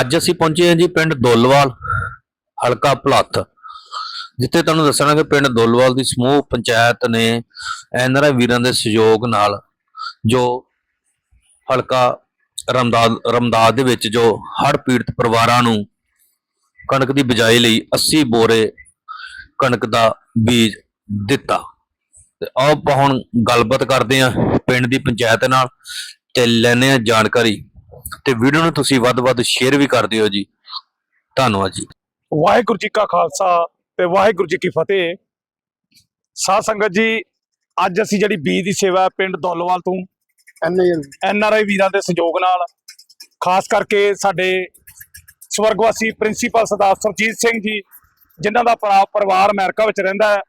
ਅੱਜ ਅਸੀਂ ਪਹੁੰਚੇ ਹਾਂ ਜੀ ਪਿੰਡ ਦੋਲਵਾਲ, ਹਲਕਾ ਭਲੱਥ। ਜਿੱਥੇ ਤੁਹਾਨੂੰ ਦੱਸਣਾ ਕਿ ਪਿੰਡ ਦੋਲਵਾਲ ਦੀ ਸਮੂਹ ਪੰਚਾਇਤ ਨੇ ਐਨਆਰਆਈ ਵੀਰਾਂ ਦੇ ਸਹਿਯੋਗ ਨਾਲ ਜੋ ਹਲਕਾ ਰਮਦਾਦ ਰਮਦਾਦ ਦੇ ਵਿੱਚ ਜੋ ਹੜ੍ਹ ਪੀੜਤ ਪਰਿਵਾਰਾਂ ਨੂੰ ਕਣਕ ਦੀ ਬਿਜਾਈ ਲਈ 80 ਬੋਰੇ ਕਣਕ ਦਾ ਬੀਜ ਦਿੱਤਾ। ਤੇ ਆਓ ਆਪਾਂ ਹੁਣ ਗੱਲਬਾਤ ਕਰਦੇ ਹਾਂ ਪਿੰਡ ਦੀ ਪੰਚਾਇਤ ਨਾਲ ਤੇ ਲੈਣੇ ਆ ਜਾਣਕਾਰੀ। ਤੇ ਵੀਡੀਓ ਨੂੰ ਤੁਸੀਂ ਵੱਧ-ਵੱਧ ਸ਼ੇਅਰ ਵੀ ਕਰ ਦਿਓ ਜੀ। ਧੰਨਵਾਦ ਜੀ। ਵਾਹਿਗੁਰੂ ਜੀ ਕਾ ਖਾਲਸਾ ਤੇ ਵਾਹਿਗੁਰੂ ਜੀ ਕੀ ਫਤਿਹ। ਸਾਧ ਸੰਗਤ ਜੀ ਅੱਜ ਅਸੀਂ ਜਿਹੜੀ ਬੀਜ ਦੀ ਸੇਵਾ ਪਿੰਡ ਦੌਲਵਾਲ ਤੋਂ ਐਨ ਆਰ ਆਈ ਵੀਰਾਂ ਦੇ ਸਹਿਯੋਗ ਨਾਲ ਖਾਸ ਕਰਕੇ ਸਾਡੇ ਸਵਰਗਵਾਸੀ ਪ੍ਰਿੰਸੀਪਲ ਸਰਦਾਰ ਸੁਰਜੀਤ ਸਿੰਘ ਜੀ ਜਿਨ੍ਹਾਂ ਦਾ ਭਰਾ ਪਰਿਵਾਰ ਅਮਰੀਕਾ ਵਿੱਚ ਰਹਿੰਦਾ ਹੈ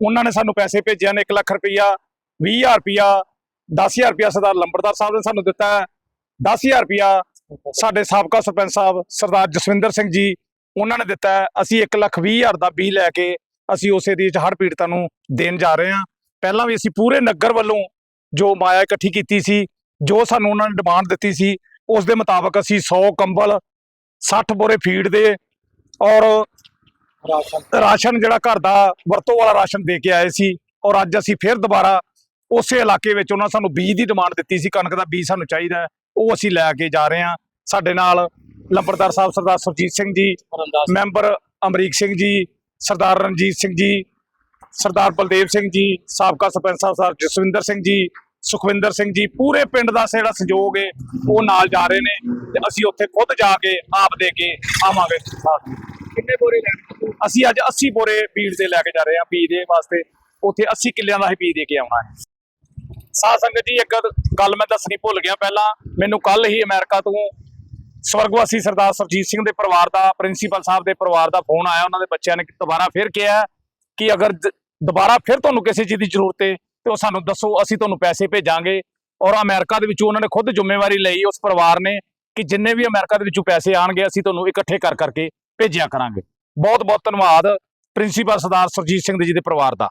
ਉਹਨਾਂ ਨੇ ਸਾਨੂੰ ਪੈਸੇ ਭੇਜਿਆ ਨੇ 1 ਲੱਖ ਰੁਪਈਆ 20000 ਰੁਪਈਆ 10000 ਰੁਪਈਆ ਸਰਦਾਰ ਲੰਬੜਦਾਰ ਸਾਹਿਬ ਨੇ ਸਾਨੂੰ ਦਿੱਤਾ ਹੈ। 10000 ਰੁਪਈਆ ਸਾਡੇ ਸਾਬਕਾ ਸਰਪੰਚ ਸਾਹਿਬ ਸਰਦਾਰ ਜਸਵਿੰਦਰ ਸਿੰਘ ਜੀ ਉਹਨਾਂ ਨੇ ਦਿੱਤਾ। ਅਸੀਂ 1 ਲੱਖ 20 ਹਜ਼ਾਰ ਦਾ ਬੀ ਲੈ ਕੇ ਅਸੀਂ ਉਸ 'ਚ ਹੜ੍ਹ ਪੀੜਤਾਂ ਨੂੰ ਦੇਣ ਜਾ ਰਹੇ ਹਾਂ। ਪਹਿਲਾਂ ਵੀ ਅਸੀਂ ਪੂਰੇ ਨਗਰ ਵੱਲੋਂ ਜੋ ਮਾਇਆ ਇਕੱਠੀ ਕੀਤੀ ਸੀ ਜੋ ਸਾਨੂੰ ਉਹਨਾਂ ਨੇ ਡਿਮਾਂਡ ਦਿੱਤੀ ਸੀ ਉਸ ਦੇ ਮੁਤਾਬਕ ਅਸੀਂ 100 ਕੰਬਲ 60 ਬੋਰੇ ਫੀਡ ਦੇ ਔਰ ਰਾਸ਼ਨ। ਜਿਹੜਾ ਘਰ ਦਾ ਵਰਤੋਂ ਵਾਲਾ ਰਾਸ਼ਨ ਦੇ ਕੇ ਆਏ ਸੀ ਔਰ ਅੱਜ ਅਸੀਂ ਫਿਰ ਦੁਬਾਰਾ ਉਸੇ ਇਲਾਕੇ ਵਿੱਚ ਉਹਨਾਂ ਸਾਨੂੰ ਬੀਜ ਦੀ ਡਿਮਾਂਡ ਦਿੱਤੀ ਸੀ। ਕਣਕ ਦਾ ਬੀਜ ਸਾਨੂੰ ਚਾਹੀਦਾ ਹੈ, ਉਹ ਅਸੀਂ ਲੈ ਕੇ ਜਾ ਰਹੇ ਹਾਂ। ਸਾਡੇ ਨਾਲ ਲੰਬੜਦਾਰ ਸਾਹਿਬ ਸਰਦਾਰ ਸੁਰਜੀਤ ਸਿੰਘ ਜੀ ਮੈਂਬਰ ਅਮਰੀਕ ਸਿੰਘ ਜੀ ਸਰਦਾਰ ਰਣਜੀਤ ਸਿੰਘ ਜੀ ਸਰਦਾਰ ਬਲਦੇਵ ਸਿੰਘ ਜੀ ਸਾਬਕਾ ਸਰਪੰਚ ਸਾਹਿਬ ਸਰਦਾਰ ਜਸਵਿੰਦਰ ਸਿੰਘ ਜੀ ਸੁਖਵਿੰਦਰ ਸਿੰਘ ਜੀ ਪੂਰੇ ਪਿੰਡ ਦਾ ਜਿਹੜਾ ਸਹਿਯੋਗ ਹੈ ਉਹ ਨਾਲ ਜਾ ਰਹੇ ਨੇ ਤੇ ਅਸੀਂ ਉੱਥੇ ਖੁਦ ਜਾ ਕੇ ਆਪ ਦੇ ਕੇ ਆਵਾਂਗੇ। ਕਿੰਨੇ ਬੋਰੇ ਲੈ ਅਸੀਂ ਅੱਜ 80 ਬੋਰੇ ਬੀਜ ਦੇ ਲੈ ਕੇ ਜਾ ਰਹੇ ਹਾਂ ਬੀਜ ਦੇ ਵਾਸਤੇ। ਉੱਥੇ 80 ਕਿੱਲਿਆਂ ਦਾ ਹੀ ਬੀਜ ਦੇ ਕੇ ਆਉਣਾ ਹੈ। ਸਾਧ ਸੰਗਤ ਜੀ, ਇੱਕ ਗੱਲ ਮੈਂ ਦੱਸਣੀ ਭੁੱਲ ਗਿਆ ਪਹਿਲਾਂ। ਮੈਨੂੰ ਕੱਲ ਹੀ ਅਮਰੀਕਾ ਤੋਂ ਸਵਰਗਵਾਸੀ ਸਰਦਾਰ ਸਰਜੀਤ ਸਿੰਘ ਦੇ ਪਰਿਵਾਰ ਦਾ, ਪ੍ਰਿੰਸੀਪਲ ਸਾਹਿਬ ਦੇ ਪਰਿਵਾਰ ਦਾ ਫੋਨ ਆਇਆ। ਉਹਨਾਂ ਦੇ ਬੱਚਿਆਂ ਨੇ ਦੁਬਾਰਾ ਫਿਰ ਕਿਹਾ ਕਿ ਅਗਰ ਦੁਬਾਰਾ ਫਿਰ ਤੁਹਾਨੂੰ ਕਿਸੇ ਚੀਜ਼ ਦੀ ਜ਼ਰੂਰਤ ਹੈ ਤੇ ਉਹ ਸਾਨੂੰ ਦੱਸੋ, ਅਸੀਂ ਤੁਹਾਨੂੰ ਪੈਸੇ ਭੇਜਾਂਗੇ। ਔਰ ਅਮਰੀਕਾ ਦੇ ਵਿੱਚੋਂ ਉਹਨਾਂ ਨੇ ਖੁਦ ਜ਼ਿੰਮੇਵਾਰੀ ਲਈ, ਉਸ ਪਰਿਵਾਰ ਨੇ, ਕਿ ਜਿੰਨੇ ਵੀ ਅਮਰੀਕਾ ਦੇ ਵਿੱਚੋਂ ਪੈਸੇ ਆਣਗੇ, ਅਸੀਂ ਤੁਹਾਨੂੰ ਇਕੱਠੇ ਕਰ ਕਰਕੇ ਭੇਜਿਆ ਕਰਾਂਗੇ। ਬਹੁਤ ਬਹੁਤ ਧੰਨਵਾਦ ਪ੍ਰਿੰਸੀਪਲ ਸਰਦਾਰ ਸਰਜੀਤ ਸਿੰਘ ਜੀ ਦੇ ਪਰਿਵਾਰ ਦਾ।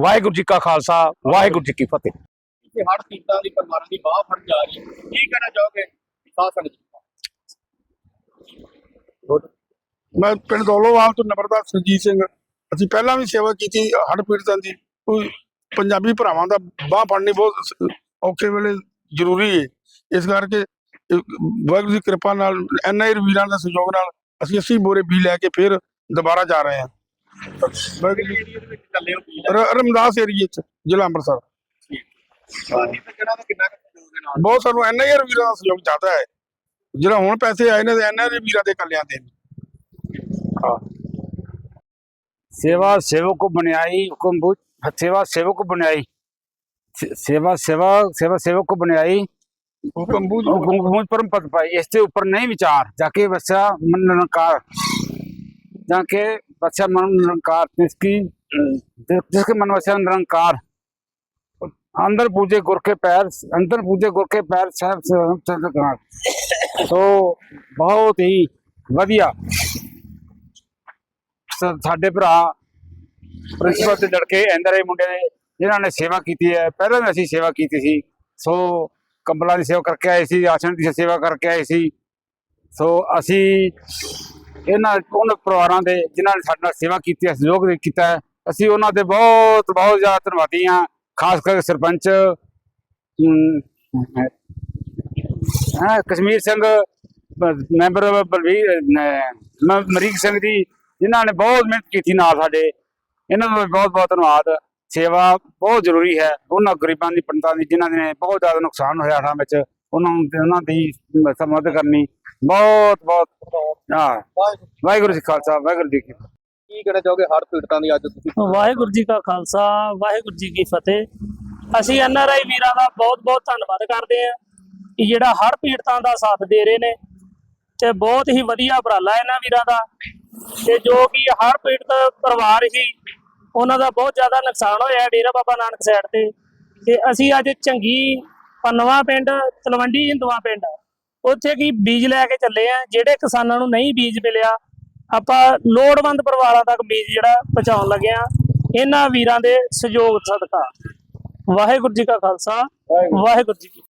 ਵਾਹਿਗੁਰੂ ਜੀ ਕਾ ਖਾਲਸਾ ਵਾਹਿਗੁਰੂ ਜੀ ਕੀ ਫਤਿਹ। ਕਿ ਹੜ ਪੀੜਤਾਂ ਦੀ ਪਰਿਵਾਰਾਂ ਦੀ ਬਾਹ ਫੜ ਜਾ ਰਹੀ ਹੈ। ਕੀ ਕਹਿਣਾ ਚਾਹੋਗੇ? ਸਾਧ ਸੰਗਤ ਜੀ। ਮੈਂ ਪਿੰਡ ਦੌਲੋਵਾਲ ਤੋਂ ਨੰਬਰਦਾਰ ਸੁਰਜੀਤ ਸਿੰਘ। ਅਸੀਂ ਪਹਿਲਾਂ ਵੀ ਸੇਵਾ ਕੀਤੀ ਹੜ੍ਹ ਪੀੜਤਾਂ ਦੀ। ਕੋਈ ਪੰਜਾਬੀ ਭਰਾਵਾਂ ਦਾ ਬਾਹ ਫੜਨੀ ਬਹੁਤ ਔਖੇ ਵੇਲੇ ਜ਼ਰੂਰੀ ਹੈ ਇਸ ਕਰਕੇ ਵਾਹਿਗੁਰੂ ਦੀ ਕਿਰਪਾ ਨਾਲ ਐਨਆਈ ਵੀਰਾਂ ਦੇ ਸਹਿਯੋਗ ਨਾਲ ਅਸੀਂ 80 ਬੋਰੇ ਬੀ ਲੈ ਕੇ ਫਿਰ ਦੁਬਾਰਾ ਜਾ ਰਹੇ ਹਾਂ। ਵਾਹਿਗੁਰੂ ਜੀ- ਏਰੀਆ ਦੇ ਵਿੱਚ ਚੱਲੇ ਹੋ ਕੀ ਰ- ਰਮਦਾਸ ਏਰੀਏ ਚ ਜ਼ਿਲ੍ਹਾ ਅੰਮ੍ਰਿਤਸਰ ਸਾਡੀ ਤਾਂ ਕਿਹੜਾ ਦਾ ਕਿੰਨਾ ਕੁ ਸਹਿਯੋਗ ਦੇ ਨਾਲ ਬਹੁਤ ਸਾਨੂੰ ਐਨਆਈ ਵੀਰਾਂ ਦਾ ਸਹਿਯੋਗ ਜ਼ਿਆਦਾ ਹੈ ਜਿਹੜਾ ਹੁਣ ਪੈਸੇ ਆਏ ਨੇ ਐਨਆਈ ਵੀਰਾਂ ਦੇ ਕੱਲਿਆਂ ਦੇ ਨੇ। ਹਾਂ सेवा सेवक को बनाई हुक्म बुझ सेवा सेवक को बनाई से- सेवा सेवा सेवा सेवक को बनाई ਹੁਕਮ ਬੂਝ हुक्म को बुझ परम पद पाई इससे ऊपर नहीं विचार जाके बच्चा मन निरंकार जाके बच्चा मन निरंकार जिसकी जिसके मन बच्चा निरंकार अंदर पूजे गुर के पैर अंदर पूजे गुर के पैर साहब से चंद्रकांत तो बहुत ही ਵਧੀਆ ਸਾ- ਸਾਡੇ ਭਰਾ ਪ੍ਰਿੰਸੀਪਲ ਦੇ ਲੜਕੇ ਐਂਦਰੇ ਮੁੰਡੇ ਨੇ ਜਿਨ੍ਹਾਂ ਨੇ ਸੇਵਾ ਕੀਤੀ ਹੈ ਪਹਿਲਾਂ ਵੀ ਅਸੀਂ ਸੇਵਾ ਕੀਤੀ ਸੀ ਸੋ ਕੰਬਲਾਂ ਦੀ ਸੇਵਾ ਕਰਕੇ ਆਏ ਸੀ ਰਾਸ਼ਨ ਦੀ ਸੇਵਾ ਕਰਕੇ ਆਏ ਸੀ ਸੋ ਅਸੀਂ ਇਹਨਾਂ ਉਹਨਾਂ ਪਰਿਵਾਰਾਂ ਦੇ ਜਿਨ੍ਹਾਂ ਨੇ ਸਾਡੇ ਨਾਲ ਸੇਵਾ ਕੀਤੀ ਹੈ ਸਹਿਯੋਗ ਕੀਤਾ ਹੈ ਅਸੀਂ ਉਹਨਾਂ ਦੇ ਬਹੁਤ ਬਹੁਤ ਜ਼ਿਆਦਾ ਧੰਨਵਾਦੀ ਹਾਂ ਖਾਸ ਕਰਕੇ ਸਰਪੰਚ ਅਮ, ਹਾਂ ਕਸ਼ਮੀਰ ਸਿੰਘ ਮੈਂਬਰ ਬਲਵੀਰ ਮਰੀਕ ਸਿੰਘ ਜੀ ਜਿਨ੍ਹਾਂ ਨੇ ਬਹੁਤ ਮਿਹਨਤ ਕੀਤੀ ਨਾਲ ਸਾਡੇ ਇਹਨਾਂ ਦਾ ਬਹੁਤ ਬਹੁਤ ਧੰਨਵਾਦ ਸੇਵਾ ਬਹੁਤ ਜ਼ਰੂਰੀ ਹੈ ਉਹਨਾਂ ਗਰੀਬਾਂ ਦੀ ਪੰਡਤਾਂ ਦੀ ਜਿਨ੍ਹਾਂ ਨੇ ਬਹੁਤ ਜ਼ਿਆਦਾ ਨੁਕਸਾਨ ਹੋਇਆ ਹੜ੍ਹਾਂ ਵਿੱਚ ਉਹਨਾਂ ਨੂੰ ਉਹਨਾਂ ਦੀ ਮਦਦ ਕਰਨੀ। ਬਹੁਤ ਬਹੁਤ ਹਾਂ। ਵਾਹਿਗੁਰੂ ਜੀ ਕਾ ਖਾਲਸਾ ਵਾਹਿਗੁਰੂ ਜੀ ਕੀ ਫਤਿਹ। ਕੀ ਕਹਿਣਾ ਚਾਹੋਗੇ ਹੜ ਪੀੜਤਾਂ ਦੀ ਅੱਜ ਤੁਸੀਂ? ਵਾਹਿਗੁਰੂ ਜੀ ਕਾ ਖਾਲਸਾ ਵਾਹਿਗੁਰੂ ਜੀ ਕੀ ਫਤਿਹ। ਅਸੀਂ ਐਨ ਆਰ ਆਈ ਵੀਰਾਂ ਦਾ ਬਹੁਤ ਬਹੁਤ ਧੰਨਵਾਦ ਕਰਦੇ ਹਾਂ ਕਿ ਜਿਹੜਾ ਹਰ ਪੀੜਤਾਂ ਦਾ ਸਾਥ ਦੇ ਰਹੇ ਨੇ ਤੇ ਬਹੁਤ ਹੀ ਵਧੀਆ ਉਪਰਾਲਾ ਇਹਨਾਂ ਵੀਰਾਂ ਦਾ। ਤੇ ਜੋ ਕਿ ਹਰ ਪੀੜਤ ਪਰਿਵਾਰ ਹੀ ਉਹਨਾਂ ਦਾ ਬਹੁਤ ਜ਼ਿਆਦਾ ਨੁਕਸਾਨ ਹੋਇਆ ਡੇਰਾ ਬਾਬਾ ਨਾਨਕ ਸਾਈਡ ਤੇ। ਤੇ ਅਸੀਂ ਅੱਜ ਚੰਗੀ ਪਨਵਾ ਪਿੰਡ ਤਲਵੰਡੀ ਹਿੰਦੂਆ ਪਿੰਡ ਉੱਥੇ ਕੀ ਬੀਜ ਲੈ ਕੇ ਚੱਲੇ ਆ ਜਿਹੜੇ ਕਿਸਾਨਾਂ ਨੂੰ ਨਹੀਂ ਬੀਜ ਮਿਲਿਆ ਆਪਾਂ ਲੋੜਵੰਦ ਪਰਿਵਾਰਾਂ ਤੱਕ ਬੀਜ ਜਿਹੜਾ ਪਹੁੰਚਾਉਣ ਲੱਗੇ ਆ। ਇਹਨਾਂ ਵੀਰਾਂ ਦੇ ਸਹਿਯੋਗ ਸਦਕਾ। ਵਾਹਿਗੁਰੂ ਜੀ ਕਾ ਖਾਲਸਾ ਵਾਹਿਗੁਰੂ। ਜੀ